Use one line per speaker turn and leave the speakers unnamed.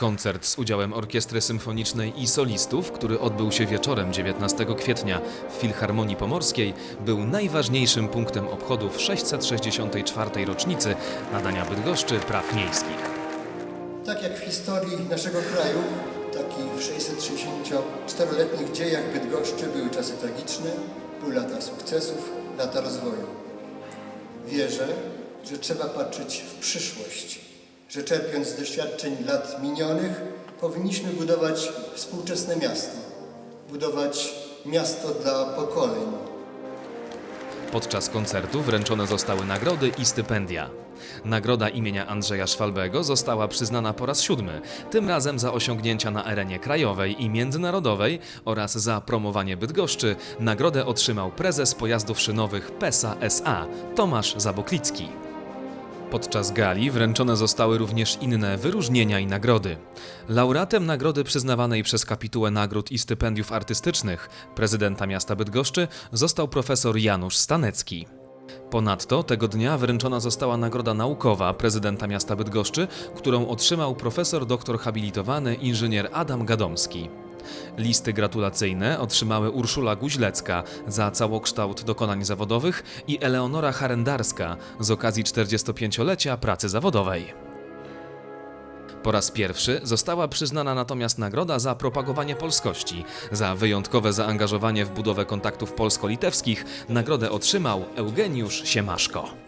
Koncert z udziałem Orkiestry Symfonicznej i solistów, który odbył się wieczorem 19 kwietnia w Filharmonii Pomorskiej, był najważniejszym punktem obchodów 664. rocznicy nadania Bydgoszczy praw miejskich.
Tak jak w historii naszego kraju, tak i w 664-letnich dziejach Bydgoszczy były czasy tragiczne, były lata sukcesów, lata rozwoju. Wierzę, że trzeba patrzeć w przyszłość, że czerpiąc z doświadczeń lat minionych, powinniśmy budować współczesne miasto, budować miasto dla pokoleń,
Podczas koncertu wręczone zostały nagrody i stypendia. Nagroda imienia Andrzeja Szwalbego została przyznana po raz siódmy, tym razem za osiągnięcia na arenie krajowej i międzynarodowej oraz za promowanie Bydgoszczy. Nagrodę otrzymał prezes pojazdów szynowych PESA SA Tomasz Zaboklicki. Podczas gali wręczone zostały również inne wyróżnienia i nagrody. Laureatem nagrody przyznawanej przez kapitułę nagród i stypendiów artystycznych prezydenta miasta Bydgoszczy został profesor Janusz Stanecki. Ponadto tego dnia wręczona została nagroda naukowa prezydenta miasta Bydgoszczy, którą otrzymał profesor doktor habilitowany inżynier Adam Gadomski. Listy gratulacyjne otrzymały Urszula Guźlecka za całokształt dokonań zawodowych i Eleonora Harendarska z okazji 45-lecia pracy zawodowej. Po raz pierwszy została przyznana natomiast nagroda za propagowanie polskości. Za wyjątkowe zaangażowanie w budowę kontaktów polsko-litewskich nagrodę otrzymał Eugeniusz Siemaszko.